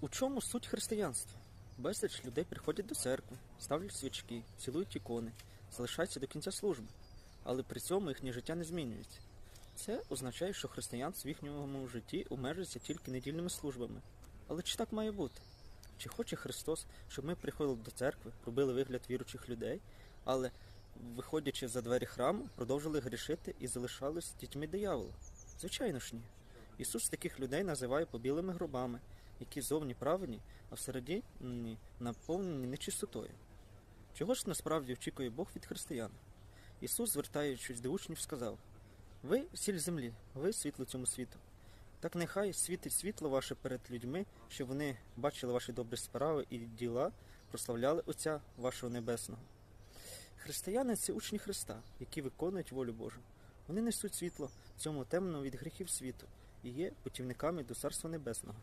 У чому суть християнства? Безліч людей приходять до церкви, ставлять свічки, цілують ікони, залишаються до кінця служби, але при цьому їхнє життя не змінюється. Це означає, що християнство в їхньому житті обмежується тільки недільними службами. Але чи так має бути? Чи хоче Христос, щоб ми приходили до церкви, робили вигляд віручих людей, але, виходячи за двері храму, продовжили грішити і залишались дітьми диявола? Звичайно ж ні. Ісус таких людей називає побілими гробами, які зовні праведні, а всередині наповнені нечистотою. Чого ж насправді очікує Бог від християн? Ісус, звертаючись до учнів, сказав: Ви сіль землі, ви світло цьому світу. Так нехай світить світло ваше перед людьми, щоб вони бачили ваші добрі справи і діла, прославляли Отця вашого Небесного. Християни це учні Христа, які виконують волю Божу. Вони несуть світло цьому темному від гріхів світу і є путівниками до Царства Небесного.